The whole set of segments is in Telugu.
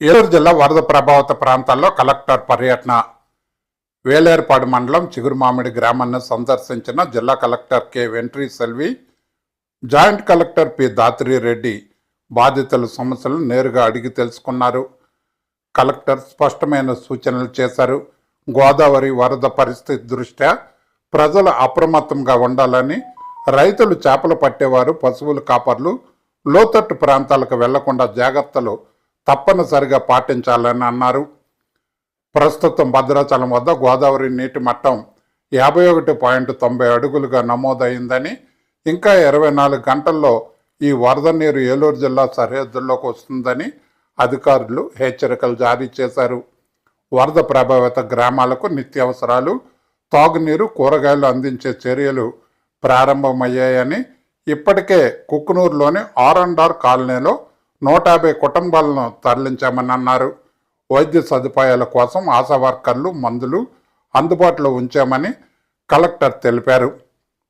ఏలూరు జిల్లా వరద ప్రభావిత ప్రాంతాల్లో కలెక్టర్ పర్యటన. వేలేరుపాడు మండలం చిగురుమామిడి గ్రామాన్ని సందర్శించిన జిల్లా collector K. Vetri Selvi joint collector P. Dhatri Reddy బాధితుల సమస్యలను నేరుగా అడిగి తెలుసుకున్నారు. కలెక్టర్ స్పష్టమైన సూచనలు చేశారు. గోదావరి వరద పరిస్థితి దృష్ట్యా ప్రజలు అప్రమత్తంగా ఉండాలని రైతులు చేపలు పట్టేవారు పశువుల కాపర్లు లోతట్టు ప్రాంతాలకు వెళ్ళకుండా జాగ్రత్తలు తప్పనిసరిగా పాటించాలని అన్నారు. ప్రస్తుతం భద్రాచలం వద్ద గోదావరి నీటి మట్టం యాభై ఒకటి పాయింట్ తొంభై అడుగులుగా నమోదైందని ఇంకా ఇరవై నాలుగు గంటల్లో ఈ వరద నీరు ఏలూరు జిల్లా సరిహద్దుల్లోకి వస్తుందని అధికారులు హెచ్చరికలు జారీ చేశారు. వరద ప్రభావిత గ్రామాలకు నిత్యావసరాలు తాగునీరు కూరగాయలు అందించే చర్యలు ప్రారంభమయ్యాయని ఇప్పటికే కుక్కునూరులోని ఆర్ అండ్ ఆర్ కాలనీలో నూట యాభై కుటుంబాలను తరలించామని అన్నారు. వైద్య సదుపాయాల కోసం ఆశా వర్కర్లు మందులు అందుబాటులో ఉంచామని కలెక్టర్ తెలిపారు.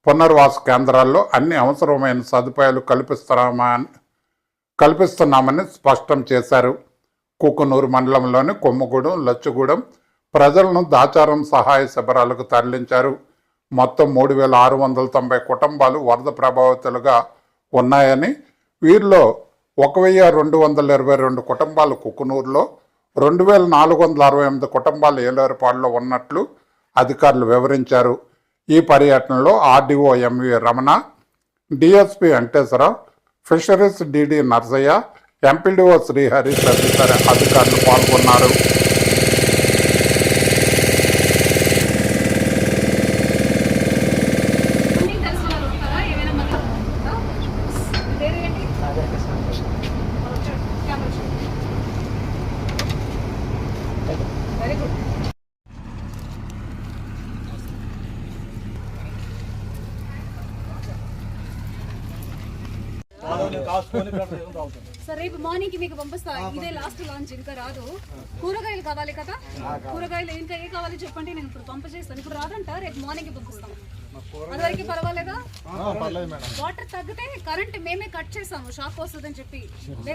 పునర్వాస కేంద్రాల్లో అన్ని అవసరమైన సదుపాయాలు కల్పిస్తున్నామని కల్పిస్తున్నామని స్పష్టం చేశారు. కుక్కునూరు మండలంలోని కొమ్మగూడెం లచ్చగూడెం ప్రజలను దాచారం సహాయ శిబిరాలకు తరలించారు. మొత్తం మూడు వేల ఆరు వందల తొంభై కుటుంబాలు వరద ప్రభావితులుగా ఉన్నాయని వీరిలో ఒక వెయ్యి రెండు వందల ఇరవై రెండు కుటుంబాలు కుకునూరులో రెండు వేల నాలుగు వందల అరవై ఎనిమిది కుటుంబాలు ఏలేరుపాడులో ఉన్నట్లు అధికారులు వివరించారు. ఈ పర్యటనలో RDO MV Ramana DSP Venkateswararao fisheries DD Narsaiah MPDO Srihari తదితర అధికారులు పాల్గొన్నారు. సార్ రేపు మార్నింగ్ మీకు పంపిస్తా. ఇదే లాస్ట్ లాంచ్ ఇంకా రాదు. కూరగాయలు కావాలి కదా? కూరగాయలు ఇంకా ఏ కావాలి చెప్పండి నేను ఇప్పుడు పంపజేస్తాను ఇప్పుడు రాదంట రేపు మార్నింగ్కి పంపిస్తాం అందరికి పర్వాలేదా? వాటర్ తగ్గితే కరెంట్ మేమే కట్ చేసాము షాక్ వస్తుందని చెప్పి.